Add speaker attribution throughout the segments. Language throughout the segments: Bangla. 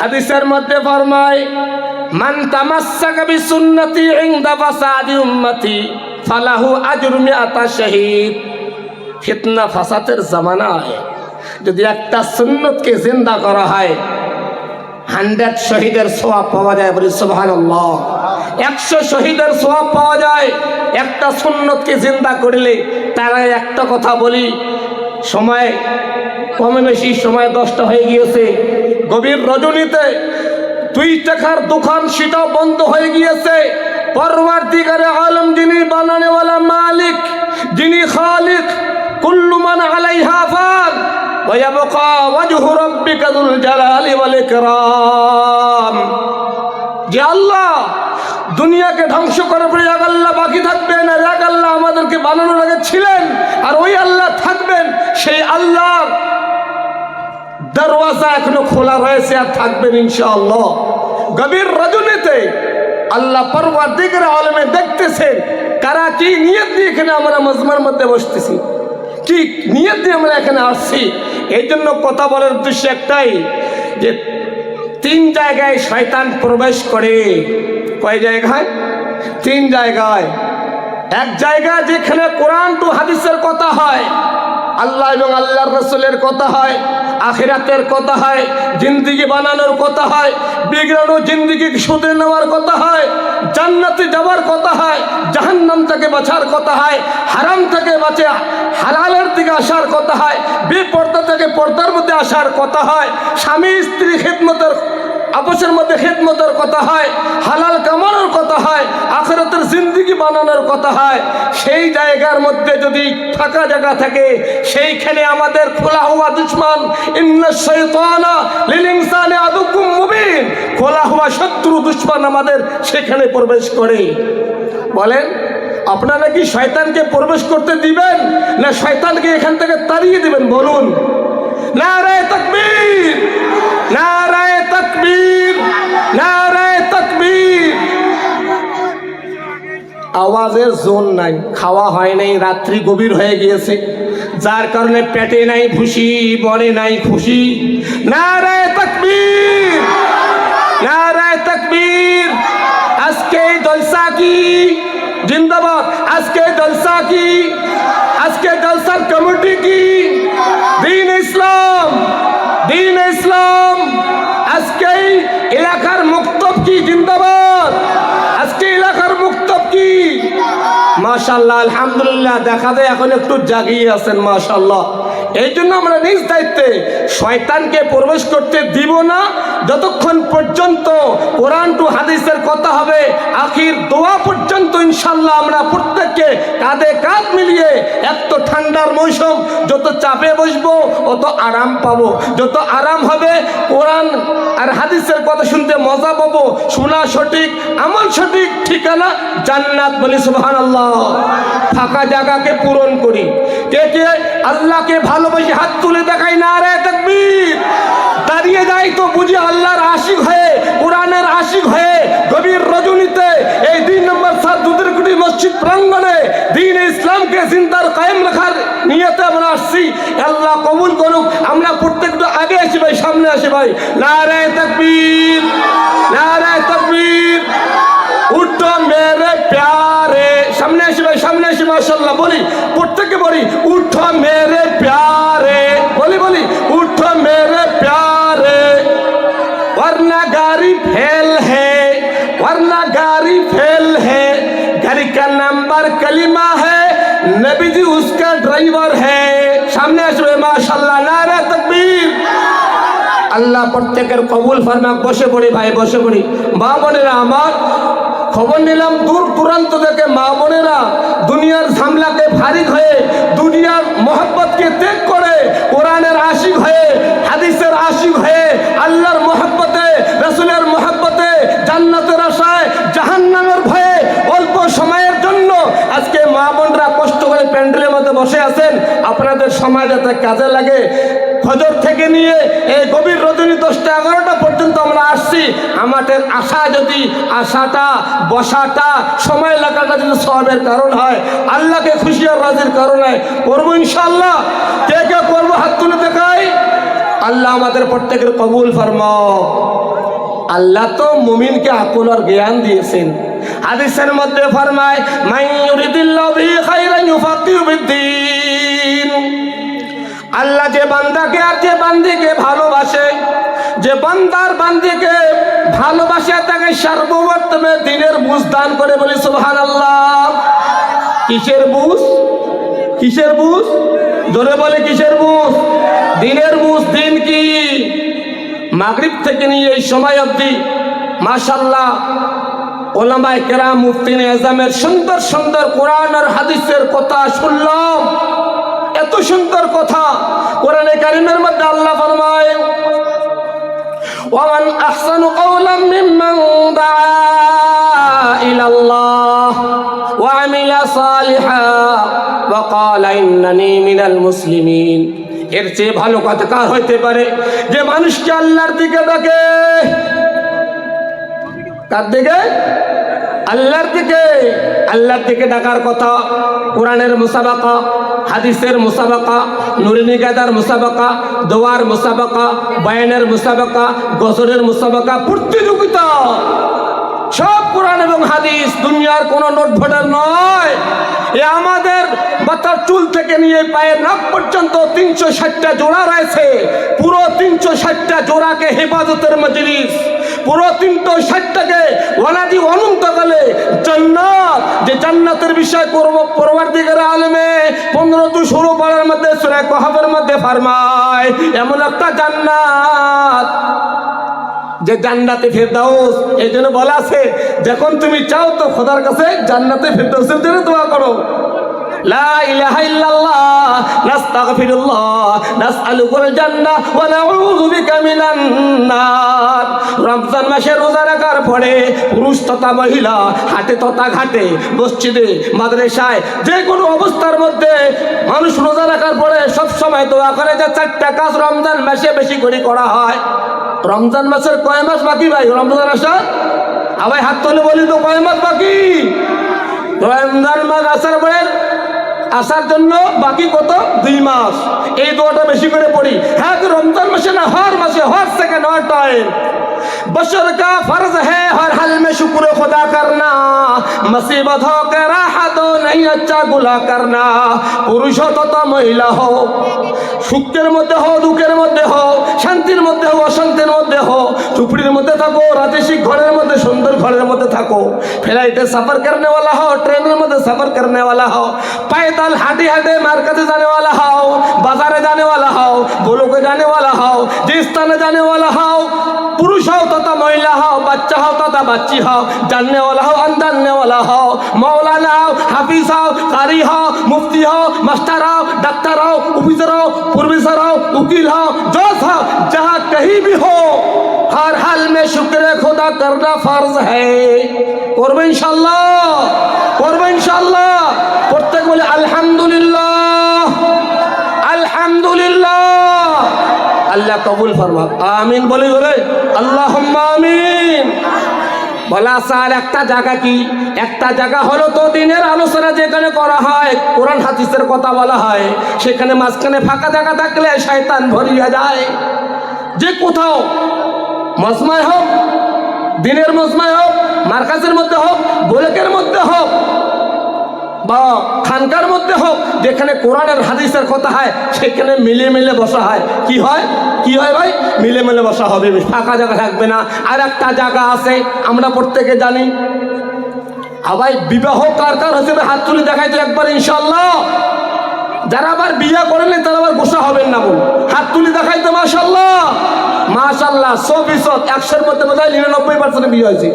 Speaker 1: হাদিসের মধ্যে ফরমায়, মান তামাসসাকা বিসুন্নতি ইনদা ফাসাদি উম্মতি, ফালাহু আজরু মিআতা শাহীদ। ফিতনা ফাসাদের জামানায় যদি একটা সুন্নতকে জিন্দা করা হয়, হান্ড্রেড শহীদের সোয়াব পাওয়া যায় বলি সুবহান একশো শহীদের সোয়াব পাওয়া যায়, একটা সুন্নতকে জিন্দা করলে তারা একটা কথা বলি, সময় কমে বেশি, সময় দশটা হয়ে গিয়েছে। গভীর রজনীতে দুই টাকার দোকান সেটাও বন্ধ হয়ে গিয়েছে পরবর্তীকারে আলম যিনি বানানেওয়ালা মালিক যিনি খালিক কুল্লু মান আলাইহা ফান ويبقى وجه ربك ذو الجلال والإكرام যে আল্লাহ দুনিয়াকে ধ্বংস করার পরে এক আল্লাহ বাকি থাকবেন আর এক আল্লাহ আমাদেরকে বানানোর আগে ছিলেন আর ওই আল্লাহ থাকবেন সেই আল্লাহর দরওয়াজা এখনও খোলা রয়েছে আর থাকবেন ইনশাআল্লাহ। গভীর রজনীতে আল্লাহ পরবার দিকের আলমে দেখতেছেন কারা কি নিয়ত দিয়ে এখানে আমরা মজমার মধ্যে বসতেছি, কি নিয়ত দিয়ে আমরা এখানে আসছি। এই জন্য কথা বলার উদ্দেশ্য একটাই যে তিন জায়গায় শয়তান প্রবেশ করে। কয় জায়গায়? তিন জায়গায়। এক জায়গা যেখানে কোরআন টু হাদিসের কথা হয়, আল্লাহ এবং আল্লাহর রসুলের কথা হয় আখিরাতের কথা হয়, জিন্দিগি বানানোর কথা হয়, বিগড়ানো জিন্দিগি শুধরে নেওয়ার কথা হয়, জান্নাতে যাওয়ার কথা হয়, জাহান্নাম থেকে বাঁচার কথা হয়, হারাম থেকে বাঁচে, হালালের দিকে আসার কথা হয় বিপর্দা থেকে পর্দার মধ্যে আসার কথা হয়, স্বামী স্ত্রী খেদমতের আপসের মধ্যে খেদমতের কথা হয়, হালাল কামানোর কথা হয়, আখেরাতের জিন্দিগি বানানোর কথা হয়, সেই জায়গার মধ্যে যদি ফাঁকা জায়গা থাকে, সেইখানে আমাদের খোলা হওয়া দুশ্মন মুবিন, খোলা হওয়া শত্রু দুশ্মন আমাদের সেখানে প্রবেশ করে। বলেন, আপনারা কি শয়তানকে প্রবেশ করতে দিবেন, না শয়তানকে এখান থেকে তাড়িয়ে দিবেন? বলুন। নারায় তকবীর। আওয়াজের জোন নাই খাওয়া হয় নাই রাত্রি গভীর হয়ে গিয়েছে যার কারণে পেটে নাই খুশি মনে নাই খুশি নারায় তকবীর নারায় তকবীর আজকে এই জলসা কি জিন্দাবাদ আজকে এই জলসা কি আজকে জলসার কমিটি কি দিন ইসলাম দিন ইসলাম আজকে এই এলাকার মুক্তব কি জিন্দাবাদ মাশাল্লাহ আলহামদুলিল্লাহ দেখা যায় এখন একটু জাগিয়ে আছেন মাশাল্লাহ এই জন্য আমরা নিজ দায়িত্বে শয়তানকে প্রবেশ করতে দিব না। যতক্ষণ পর্যন্ত কোরআন টু হাদিসের কথা হবে, আখির দোয়া পর্যন্ত ইনশাল্লাহ আমরা প্রত্যেককে কাঁধে কাঁধ মিলিয়ে এত ঠান্ডার মৌসুম, যত চাপে বসবো অত আরাম পাবো। যত আরাম হবে, কোরআন আর হাদিসের কথা শুনতে মজা পাবো। শোনা সঠিক, আমল সঠিক, ঠিকানা জান্নাত বলি সুবহান আল্লাহ ফাঁকা জায়গাকে পূরণ করি। কে কে? আল্লাহকে ভালোবাসি হাত তুলে দেখাই না রে তকবীর। দাঁড়িয়ে যাই তো বুঝি আল্লাহর আশিক হয়ে, কোরআনের আশিক হয়ে, গভীর রজনীতে। এই দুই নম্বর সাত দুধের কুটি মসজিদ প্রাঙ্গণে দিন ইসলামকে চিন্তার কায়েম রাখার নিয়তে আমরা আসছি। আল্লাহ কবুল করুক, আমরা প্রত্যেকটা আগে আসি ভাই, সামনে আসি ভাই। নারায় তকবীর নারায় তকবীর। আল্লাহ প্রত্যেকের কবুল ফরমাক, বসে পড়ি ভাই, বসে পড়ি। মা বোনেরা, আমার খবর নিলাম, দূর দূরান্ত থেকে মা বোনেরা দুনিয়ার ঝামলাকে ফারিক হয়ে, দুনিয়ার মোহাব্বতকে ত্যাগ করে, কোরআনের আশিক হয়ে, হাদিসের আশিক হয়ে, আল্লাহর মোহাব্বতে, রসুলের মোহাব্বতে, জান্নাতের আশায়, জাহান্নামের ভয়ে অল্প সময়ের জন্য আজকে মা বোনরা কষ্ট করে প্যান্ডেলের মধ্যে বসে আছেন। আপনাদের সময় যাতে কাজে লাগে। ফজর থেকে নিয়ে এই গভীর রজনী দশটা এগারোটা পর্যন্ত আমরা আসছি। আমাদের আশা যদি আশাটা, বসাটা, সময় লাগাটা যদি সবের কারণ হয়, আল্লাহকে খুশি আর রাজির কারণ হয়, করব ইনশাল্লাহ কে কে করব হাত তুলে দেখাই? আল্লাহ আমাদের প্রত্যেকের কবুল ফরমাও। আল্লাহ তো মুমিনকে আকল আর জ্ঞান দিয়েছেন। হাদিসের মধ্যে ফরমায় মাই ইউরিদিল্লাহু বিহি খাইরান ইউফাকিহু আল্লাহ যে বান্দাকে আর যে বান্দিকে ভালোবাসে, যে বান্দার বান্দিকে ভালোবাসে, তাকে সার্বভৌমত্বে দিনের বুঝ দান করে বলি সুহান আল্লাহ কিসের বুঝ কিসের বুঝ জোরে বলে, কিসের বুঝ দিনের বুঝ দিন কি? মাগরিব থেকে নিয়ে এই সময় অবধি মাশাল্লাহ ওলামায় কেরাম মুফতিন এজামের সুন্দর সুন্দর কোরআন আর হাদিসের কথা শুনলাম। এত সুন্দর কথা কোরআনে কারিমের মধ্যে আল্লাহ ফরমায় ومن أحسن قولا ممن دعا إلى الله وعمل صالحا وقال إنني من المسلمين এর চেয়ে ভালো কথা কার হইতে পারে যে মানুষকে আল্লাহর দিকে ডাকে কার দিকে আল্লাহর দিকে আল্লাহর দিকে ডাকার কথা কোরআনের মুসাবাকা হাদিসের মুসাবাকা নুরিনি গাদার মুসাবাকা, দোয়ার মুসাবাকা, বয়ানের মুসাবাকা, গজরের মুসাবাকা, প্রতিযোগিতা। সব কোরআন এবং হাদিস দুনিয়ার কোন নোট ভোটার নয়। এ আমাদের মাথার চুল থেকে নিয়ে পায়ের নাক পর্যন্ত তিনশো ষাটটা জোড়া রয়েছে। পুরো তিনশো ষাটটা জোড়াকে হেফাজতের মজলিস। পুরো তিনশো ষাটটাকে ওনাদি অনন্তকালে জান্নাতের বিষয় করব পরবর্তীকার আলমে। পনেরো টু ষোলো পাড়ার মধ্যে, সুরে কহাবের মধ্যে ফার্মায়, এমন একটা জান্নাত। যে জান্নাতে ফেরদাউস, এই জন্য বলা আছে, যখন তুমি চাও তো খোদার কাছে জান্নাতে ফেরদাউসের জন্য দোয়া করো। রমজান মাসে পুরুষ তথা মহিলা তথা ঘাটে, মসজিদে যে কোনো অবস্থার মধ্যে মানুষ রোজা রাখার পরে সব সময় দোয়া করে যে চারটা কাজ রমজান মাসে বেশি করে করা হয়। রমজান মাসের কয় মাস বাকি ভাই? রমজান আসার? আবার হাত তুলে বলি তো কয় মাস বাকি? রমজান মাস আসার পরে আসার জন্য বাকি কত? দুই মাস। এই দোয়াটা বেশি করে পড়ি। হ্যাঁ রমজান মাসে না, হর মাসে, হর সেকেন্ড হর টাইম বছর কা ফর্জ হ্যাঁ হর হাল মে শুক্র খুদা করনা। মুসিবত হো কে রাহত হো নহীঁ মহিলা হো সুখের মধ্যে হো দুঃখের মধ্যে হো শান্তির মধ্যে হোক অশান্তির মধ্যে হোক চুপড়ির মধ্যে থাকো রাজেশিক ঘরের মধ্যে, সুন্দর ঘরের মধ্যে থাকো। ফ্লাইটে সফর করনে হও, ট্রেনের মধ্যে সফর করনে হও। পায়তাল হাঁটে হাঁটে মার্কেটে जाने হও, বাজারে जाने হও বোলকে जाने হও, যে স্থানে হও। পুরুষ হও তথা মহিলা হও, বাচ্চা হও তথা বাচ্চি হও জাননেওয়ালা হও আন্দাননেওয়ালা হও, মৌলানা হও, হাফিজ হও, কারি হও, মুফতি হও, মাস্টার হও, ডাক্তার হও, অফিসার হও, প্রফেসর হও, উকিল হও, জজ হও, যাহা কহি ভি হো, হর হাল মে শুক্রে খোদা করনা ফরজ হ্যায়। করব ইনশাল্লাহ করব ইনশাল্লাহ প্রত্যেক বলে আলহামদুলিল্লাহ। আল্লাহ কবুল ফরমাক আমিন বলে বলে আল্লাহ আমিন। বলা স্যার একটা জায়গা কি? একটা জায়গা হলো তো দিনের আলোচনা যেখানে করা হয়, কোরআন হাদিসের কথা বলা হয়, সেখানে মাঝখানে ফাঁকা জায়গা থাকলে শয়তান ভরিয়া যায়। যে কোথাও মজমায় হোক, দিনের মজমায় হোক, মার্কাজের মধ্যে হোক গোলকের মধ্যে হোক, বা খানকার মধ্যে হোক, যেখানে কোরআনের হাদিসের কথা হয়, সেখানে মিলে মিলে বসা হয়, কি হয়? কি হয় ভাই? মিলে মিলে বসা হবে, ফাঁকা জায়গা থাকবে না। আর একটা জায়গা আছে, আমরা প্রত্যেকে জানি। আবার বিবাহ কার কার হিসেবে হাত তুলে দেখাই তো একবার ইনশাল্লাহ যারা আবার বিয়ে করেন তারা আবার গোসা হবেন না বল হাত তুলে দেখাই তো মাশাল্লাহ মাশাল্লাহ সো বিশত একশোর মধ্যে বোধ হয় নিরানব্বই পার্সেন্ট বিয়ে হয়েছে।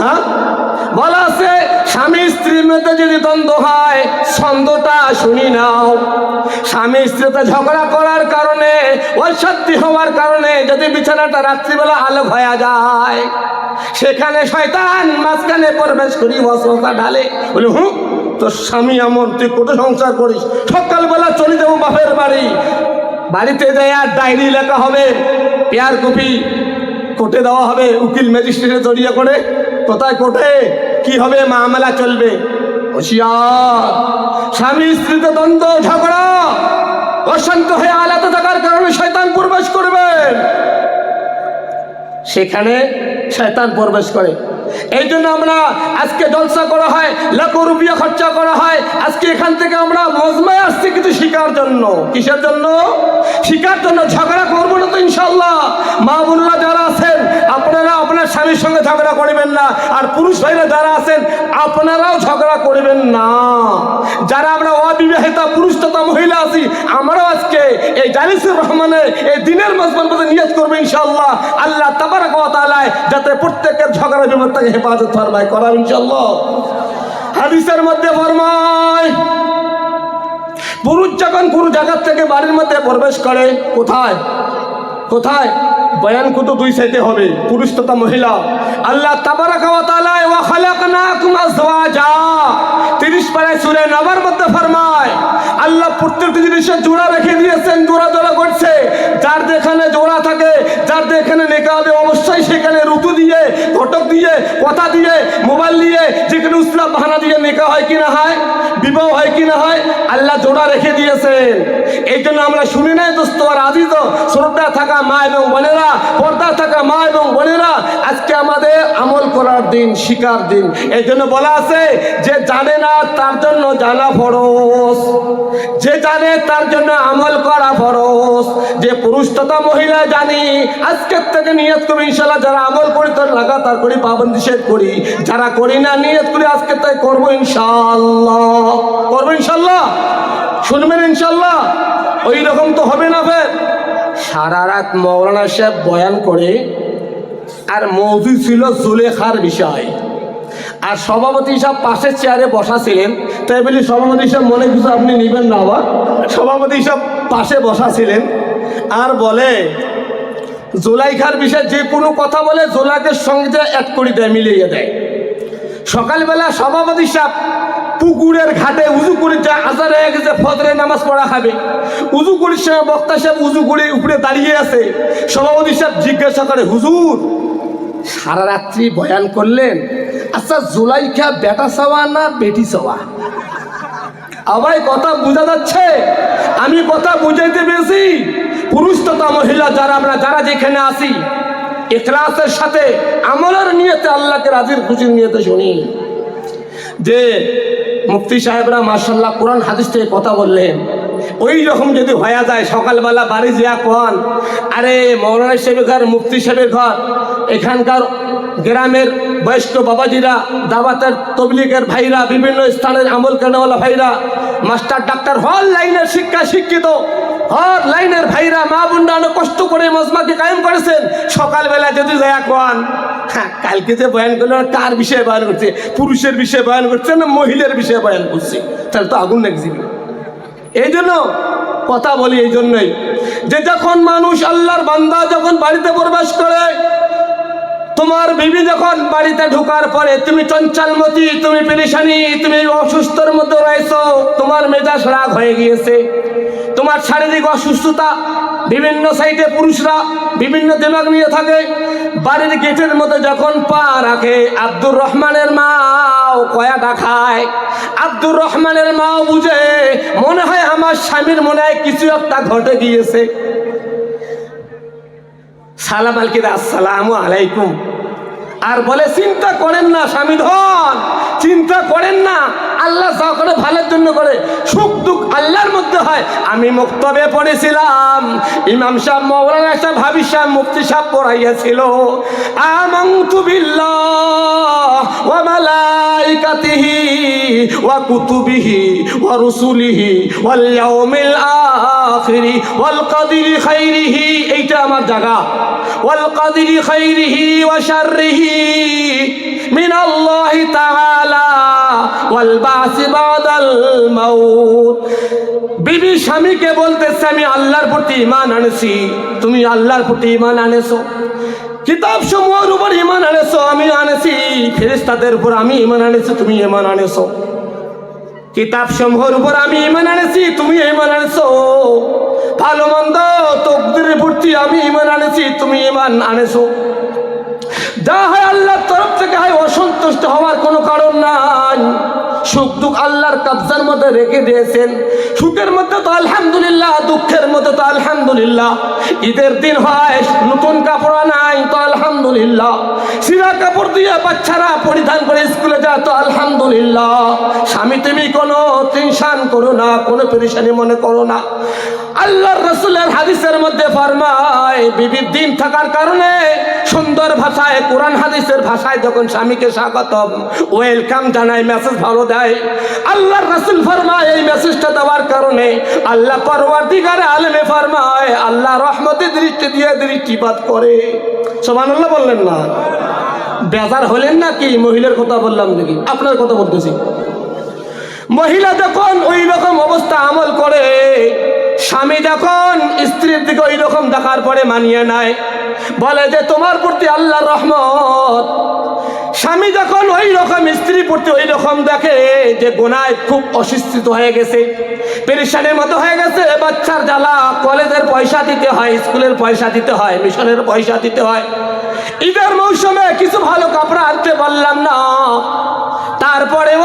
Speaker 1: হ্যাঁ? বলা আছে স্বামী স্ত্রীর মধ্যে যদি দ্বন্দ্ব হয়, ছন্দটা শুনি নাও। স্বামী স্ত্রীতে ঝগড়া করার কারণে, অসত্যি হওয়ার কারণে যদি বিছানাটা রাত্রিবেলা আলোক হয়ে যায়, সেখানে শয়তান মাঝখানে প্রবেশ করি অসতা ঢালে। বলি, হুঁ, তোর স্বামী এমন, তুই কত সংসার করিস। সকালবেলা চলে যাব বাপের বাড়ি। বাড়িতে যাই আর ডায়েরি লেখা হবে, পেয়ার কপি কোর্টে দেওয়া হবে, উকিল ম্যাজিস্ট্রেটে জড়িয়ে করে কোথায় কোর্টে কি হবে মামলা চলবে? হুঁশিয়ার। স্বামী স্ত্রীতে দ্বন্দ্ব, ঝগড়া। অশান্ত হয়ে আলাদা থাকার কারণে শয়তান প্রবেশ করবে। সেখানে শয়তান প্রবেশ করে। এই জন্য আমরা আজকে জলসা করা হয়, লাখো রুপিয়া খরচা করা হয়। আজকে এখান থেকে আমরা মজমায় আসছি কিন্তু শিকার জন্য। কিসের জন্য? শিকার জন্য ঝগড়া করব না তো ইনশাল্লাহ মা বোনরা যারা আপনারা স্বামীর সঙ্গে ঝগড়া করবেন না, আর পুরুষ ভাইরা যারা আছেন, আপনারাও ঝগড়া করবেন না। যারা আমরা অবিবাহিতা পুরুষ তথা মহিলা আছি, আমরাও আজকে এই জালিসুর রহমানের এই দিনের মজমান মধ্যে নিয়ত করব ইনশাল্লাহ আল্লাহ তাবারাক ওয়া যাতে প্রত্যেকের ঝগড়া বিপদ থেকে হেফাজত ফরমায়। করার ইনশাল্লাহ হাদিসের মধ্যে ফরমায়, পুরুষ যখন কোনো জায়গার থেকে বাড়ির মধ্যে প্রবেশ করে, কোথায়? কোথায়? বয়ান কত দুই সাইতে হবে, পুরুষ তথা মহিলা। আল্লাহ 30 পারায় সূরা নবার মধ্যে ফরমায়, আল্লাহ প্রত্যেকটি জিনিসের জোড়া রেখে দিয়েছেন জোড়া জোড়া করছে। যার যেখানে জোড়া যার যেখানে নেকা হবে, অবশ্যই সেখানে ঋতু দিয়ে, ঘটক দিয়ে, কথা দিয়ে, মোবাইল দিয়ে, যেখানে উসলাম বাহানা দিয়ে নেকা হয় কি না হয়, বিবাহ হয় কি না হয়, আল্লাহ জোড়া রেখে দিয়েছেন। এই জন্য আমরা শুনি নাই দোস্ত আর আজিজ, শ্রদ্ধা থাকা মা এবং বোনেরা, পর্দা থাকা মা এবং বোনেরা, আজকে আমাদের আমল করার দিন, শিকার দিন। এই জন্য বলা আছে, যে জানে না তার জন্য জানা ফরজ। যে জানে তার জন্য আমল করা ফরজ। যে পুরুষ তথা মহিলা জানি আজকের থেকে নিয়ত করি ইনশাল্লাহ যারা আমল করি, তার লাগাতার করি, পাবন্দি শেষ করি। যারা করি না, নিয়ত করি, আজকের তাই করব ইনশাল্লাহ করব ইনশাল্লাহ শুনবেন ইনশাল্লাহ ওই রকম তো হবে না ফের। সারা রাত মৌলানা সাহেব বয়ান করে, আর মৌজু ছিল জুলেখার বিষয়। আর সভাপতি সাহেব পাশের চেয়ারে বসা ছিলেন তাই বলি সভাপতি সাহেব, মনে কিছু আপনি নেবেন না আবার? সভাপতি সাহেব পাশে বসা ছিলেন আর বলে জোলাইখার বিষয়ে যে কোনো কথা বলে জোলাকের সঙ্গে এক করে দেয় মিলিয়ে দেয়। সকালবেলা সভাপতি সাহেব পুকুরের ঘাটে উজু করে যা আজার হয়ে গেছে, ফজরের নামাজ পড়া খাবে। উজু করির সময় বক্তা সাহেব উজু করে উপরে দাঁড়িয়ে আছে। সভাপতি সাহেব জিজ্ঞাসা করে, হুজুর, সারা রাত্রি বয়ান করলেন? আচ্ছা জুলাইখা বেটা চাওয়া না বেটি চাওয়া আবার কথা বোঝা যাচ্ছে? আমি কথা বুঝাইতে পেরেছি? পুরুষ তথা মহিলা যারা, আমরা যারা যেখানে আসি এখলাসের সাথে আমলের নিয়েতে আল্লাহকে রাজির খুশির নিয়েতে শুনি। যে মুফতি সাহেবরা মার্শাল্লাহ কোরআন হাদিস থেকে কথা বললেন, ওই রকম যদি হয়ে যায়, সকালবেলা বাড়ি যা কন আরে মৌলানা সাহেবের ঘর, মুফতি সাহেবের ঘর, এখানকার গ্রামের বয়স্ক বাবাজিরা দাবাতের তবলিগের ভাইরা, বিভিন্ন স্থানের আমল কেনওয়ালা ভাইরা, মাস্টার, ডাক্তার, হল লাইনের শিক্ষা শিক্ষিত হর লাইনের ভাইরা মা বোনরা অনেক কষ্ট করে মজমাকে কায়েম করেছেন। সকালবেলা যদি যায় কোন হ্যাঁ কালকে যে বয়ান করল কার বিষয়ে বয়ান করছে? পুরুষের বিষয়ে বয়ান করছে না মহিলার বিষয়ে বয়ান করছে? তাহলে তো আগুন লাগছে এই জন্য কথা বলি এই জন্যই যে যখন মানুষ আল্লাহর বান্দা যখন বাড়িতে প্রবেশ করে, তোমার বিবি যখন বাড়িতে ঢোকার পরে, তুমি চঞ্চলমতি, তুমি পেরেশানি, তুমি অসুস্থর মধ্যে রয়েছো, তোমার মেজাজ রাগ হয়ে গিয়েছে। তোমার শারীরিক অসুস্থতা, বিভিন্ন সাইডে পুরুষরা বিভিন্ন দিমাগ নিয়ে থাকে। বাড়ির গেটের মধ্যে যখন পা রাখে, আব্দুর রহমানের মাও কয়াটা খায়। আব্দুর রহমানের মাও বুঝে, মনে হয় আমার স্বামীর মনে হয় কিছু একটা ঘটে গিয়েছে। সালাম আলকির আসসালামু আলাইকুম। আর বলে, চিন্তা করেন না স্বামী ধন, চিন্তা করেন না আল্লাহ যা করে ভালোর জন্য করে, সুখ দুঃখ আল্লাহর মধ্যে হয়, আমি মুক্তবে পড়েছিলাম। ইমাম সাহ মৌলানা সাহ ভাবি সাহ মুফতি সাহ পড়াইয়াছিল। আমন্তু বিল্লাহ ওয়া মালাইকাতিহি ওয়া কুতুবিহি ওয়া রুসুলিহি ওয়াল ইয়াউমিল আখিরি ওয়াল কদরি খাইরিহি, এইটা আমার জায়গা। ওয়াল কদরি খাইরিহি ওয়া শাররিহি মিনাল্লাহি তাআলা। বিবি স্বামীকে বলতেছে, আমি আল্লাহর প্রতি ইমান আনেছি। তুমি আল্লাহর প্রতি ইমান আনেছো। কিতাব সমূহের উপর ইমান আনেছো, আমি আনেছি। ফেরেস্তাদের উপর আমি ইমান আনেছি, তুমি ইমান আনেছো। কিতাব সমূহের উপর আমি ইমান আনেছি, তুমি ইমান আনেছো। ভালো মন্দ তকদিরের প্রতি আমি ইমান আনেছি, তুমি ইমান আনেছো। যা হয় আল্লাহর তরফ থেকে হয়, অসন্তুষ্ট হওয়ার কোনো কারণ নাই। সুখ দুঃখ আল্লাহর কবজার মধ্যে রেখে দিয়েছেন। সুখের মধ্যে তো আলহামদুলিল্লাহ, দুঃখের মধ্যে তো আলহামদুলিল্লাহ। ঈদের দিন হয়, নতুন কাপড় নাই তো আলহামদুলিল্লাহ। সিরা কাপড় দিয়ে বাচ্চারা পরিধান করে স্কুলে যায় তো আলহামদুলিল্লাহ। স্বামী তুমি কোনো টেনশন করো না, কোনো পেরেশানি মনে করো না। আল্লাহর রসুলের হাদিসের মধ্যে ফরমায়, বিবির দিন থাকার কারণে সুন্দর ভাষায়, কোরআন হাদিসের ভাষায় যখন স্বামীকে স্বাগতম, ওয়েলকাম জানায় মেসেজ ভালো দেয়। আল্লাহর রসুল ফরমায় এই মেসেজটা দেওয়ার কারণে আল্লাহ পরওয়ার দিগারে আলেমে ফরমায়, আল্লাহ রহমতে দৃষ্টি দিয়ে দৃষ্টিপাত করে। সোমান আল্লাহ বললেন না। বেজার হলেন না কি? মহিলার কথা বললাম নাকি? আপনার কথা বলতেছি। মহিলা যখন ওই রকম অবস্থা আমল করে, স্বামী যখন স্ত্রীর দিকে ওই রকম দেখার পরে মানিয়ে নেয়, বলে যে তোমার প্রতি আল্লাহ রহমত। স্বামী যখন ওই রকম স্ত্রী প্রতি ওই রকম দেখে যে গোনায় খুব অশিক্ষিত হয়ে গেছে পেরিসানের মতো হয়ে গেছে, বাচ্চার জ্বালা কলেজের পয়সা দিতে হয়, স্কুলের পয়সা দিতে হয়, মিশনের পয়সা দিতে হয়। ঈদের মৌসুমে কিছু ভালো কাপড় আনতে পারলাম না। তারপরেও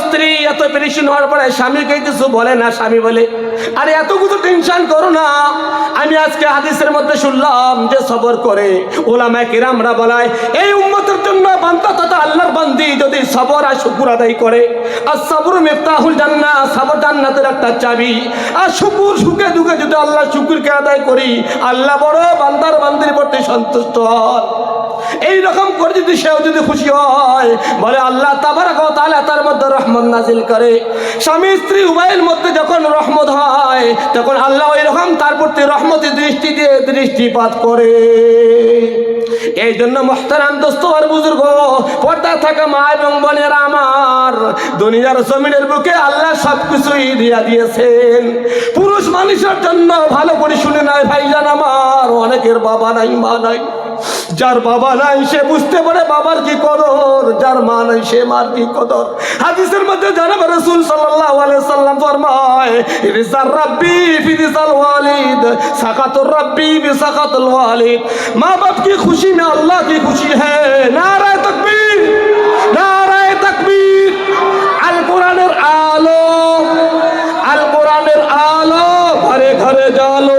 Speaker 1: স্ত্রী এত পেরেশান হওয়ার পরে স্বামীকে কিছু বলে না, স্বামী বলে, আরে এত কিছু টেনশন করো না। আমি আজকে হাদিসের মধ্যে শুনলাম যে সবর করে ওলামা কিরামরা বলায়, এই উম্মতের জন্য বান্দা তথা আল্লাহর বান্দি যদি সবর আর শুকুর আদায় করে, আর সবর মেফতাহুল জান্না সবর জান্নাতের একটা চাবি, আর শুকুর সুখে দুঃখে যদি আল্লাহ শুকুরকে আদায় করি, আল্লাহ বড় বান্দার বান্দির প্রতি সন্তুষ্ট হন। এই রকম করে যদি সেও যদি খুশি হয়, বলে, আল্লাহ তাবারাক ওয়া তার মধ্যে রহমত নাজিল করে। স্বামী স্ত্রী উভয়ের মধ্যে যখন রহমত হয়, তখন আল্লাহ ওই তার প্রতি রহমতের দৃষ্টি দিয়ে দৃষ্টিপাত করে। এই জন্য মোহতারাম দোস্ত আর বুজুর্গ পর্দা থাকা মা এবং বোনেরা আমার, দুনিয়ার জমিনের বুকে আল্লাহ সব কিছুই দিয়া দিয়েছেন। পুরুষ মানুষের জন্য ভালো করে শুনে নাই ভাইজান আমার, অনেকের বাবা নাই, মা নাই। যার বাবা নাই, সে বুঝতে পারে বাবার কি কদর, যার মা নাই, সে মার কি কদর। হাদিসের মধ্যে জানাবে রসুল সাল্লাহ সাল্লাম ফরমায় রিজার রাব্বি ফিরিজাল ওয়ালিদ, সাকাতুর রাব্বি বিসাকাতুল ওয়ালিদ। মা বাপ কি খুশি না আল্লাহ কি খুশি? হ্যাঁ নারায় তকবীর নারায় তকবীর। আল কোরআনের আলো আল কোরআনের আলো, ঘরে ঘরে জালো।